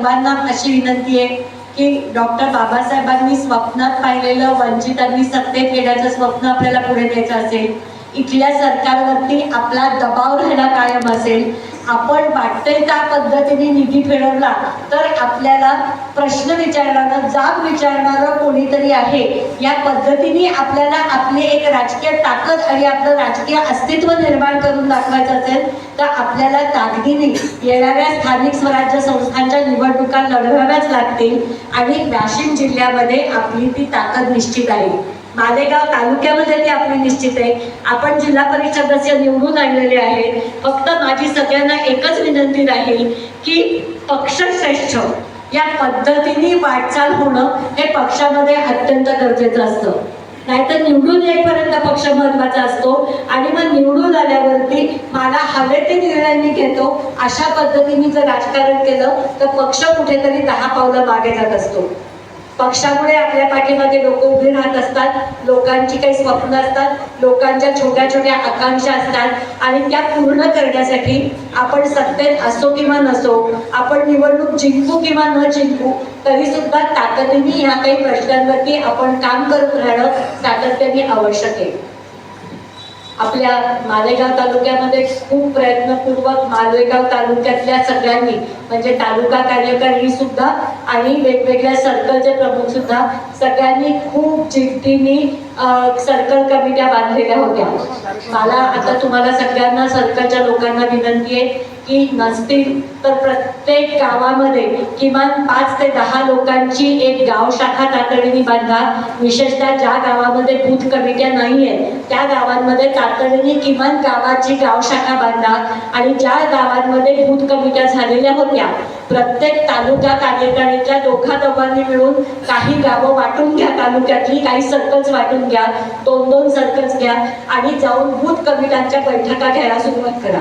सर्वांना अशी विनंती आहे की डॉक्टर बाबासाहेबांनी स्वप्नात पाहिलेलं वंचितांनी सत्तेत येण्याचं स्वप्न आपल्याला पुढे द्यायचं असेल इथल्या सरकारवरती आपला दबाव राहणं कायम असेल आपण वाटतंय त्या पद्धतीने निधी फिरवला तर आपल्याला प्रश्न विचारणारं जाब विचारणारं कोणीतरी आहे. या पद्धतीने आपल्याला आपली एक राजकीय ताकद आणि आपलं राजकीय अस्तित्व निर्माण करून दाखवायचं असेल तर आपल्याला ताकदीने येणाऱ्या स्थानिक स्वराज्य संस्थांच्या निवडणुका लढवाव्याच लागतील आणि वाशिम जिल्ह्यामध्ये आपली ती ताकद निश्चित आहे. मालेगाव तालुक्यामध्ये ती आपली निश्चित आहे. आपण जिल्हा परिषदाचे निवडून आणलेले आहेत फक्त माझी सगळ्यांना एकच विनंती राहील की पक्षश्रेष्ठ या पद्धतीने वाटचाल होणं हे पक्षामध्ये अत्यंत गरजेचं असतं. नाहीतर निवडून येईपर्यंत पक्ष महत्त्वाचा असतो. आणि मग निवडून आल्यावरती मला हवे ते निर्णय मी घेतो. अशा पद्धतीने जर राजकारण केलं तर पक्ष कुठेतरी दहा पावलं मागे जात असतो. पक्षामुळे आपल्या पाठीमागे लोक उभे राहत असतात लोकांची काही स्वप्न असतात लोकांच्या छोट्या छोट्या आकांक्षा असतात आणि त्या पूर्ण करण्यासाठी आपण सत्तेत असो किंवा नसो आपण निवडणूक जिंकू किंवा न जिंकू तरी सुद्धा ताकदीने ह्या काही प्रश्नांवरती आपण काम करत राहणं सातत्याने आवश्यक आहे. आपल्या मालेगाव तालुक्यामध्ये खूप प्रयत्नपूर्वक मालेगाव तालुक्यातल्या सगळ्यांनी म्हणजे तालुका कार्यकारिणी सुद्धा आणि वेगवेगळ्या सर्कलचे प्रमुख सुद्धा सगळ्यांनी खूप जिद्दीने सर्कल कमिट्या बांधलेल्या होत्या. मला आता तुम्हाला सगळ्यांना सर्कलच्या लोकांना विनंती आहे की नसतील तर प्रत्येक गावामध्ये किमान पाच ते दहा लोकांची एक गाव शाखा तातडीने बांधा. विशेषतः ज्या गावामध्ये बूथ कमिट्या नाही आहेत त्या गावांमध्ये तातडीने किमान गावाची गाव शाखा बांधा आणि ज्या गावांमध्ये भूत कमिट्या झालेल्या होत्या प्रत्येक तालुका कार्यकारिणीच्या दोघा दोघांनी मिळून काही गावं वाटून घ्या तालुक्यातली काही सर्कल्स वाटून घ्या दोन दोन सर्कल्स घ्या आणि जाऊन बूथ कमिट्यांच्या बैठका घ्यायला सुरुवात करा.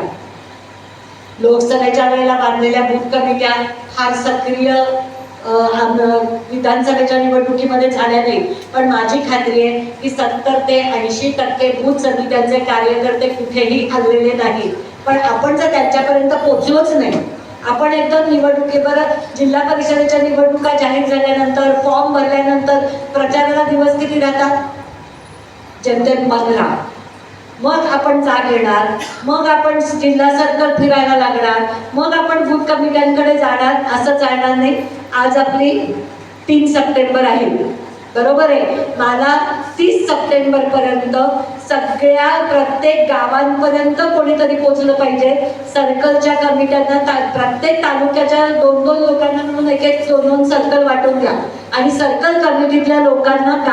लोकसभेच्या वेळेला बांधलेल्या बूथ कमिट्या फार सक्रिय विधानसभेच्या निवडणुकीमध्ये झाल्या नाही पण माझी खात्री आहे की सत्तर ते ऐंशी टक्के बूथ समित्यांचे कार्यकर्ते कुठेही आलेले नाहीत. पण आपण जर त्यांच्यापर्यंत पोचलोच नाही आपण एकदम निवडणुकीवर जिल्हा परिषदेच्या निवडणुका जाहीर झाल्यानंतर फॉर्म भरल्यानंतर प्रचाराला दिवस किती राहतात जनतेत पंधरा. मग आपण जाग येणार मग आपण जिल्हा सर्कल फिरायला लागणार मग आपण बूथ कमिट्यांकडे जाणार असं चालणार नाही. आज आपली तीन सप्टेंबर आहे. बरोबर आहे? मला तीस सप्टेंबर पर्यंत सगळ्या प्रत्येक गावांपर्यंत कोणीतरी पोचलं पाहिजे. सर्कलच्या कमिट्यांना ता- प्रत्येक तालुक्याच्या दोन दोन लोकांना म्हणून एक एक दोन दोन सर्कल वाटून द्या. आणि सर्कल कमिटीतल्या लोकांना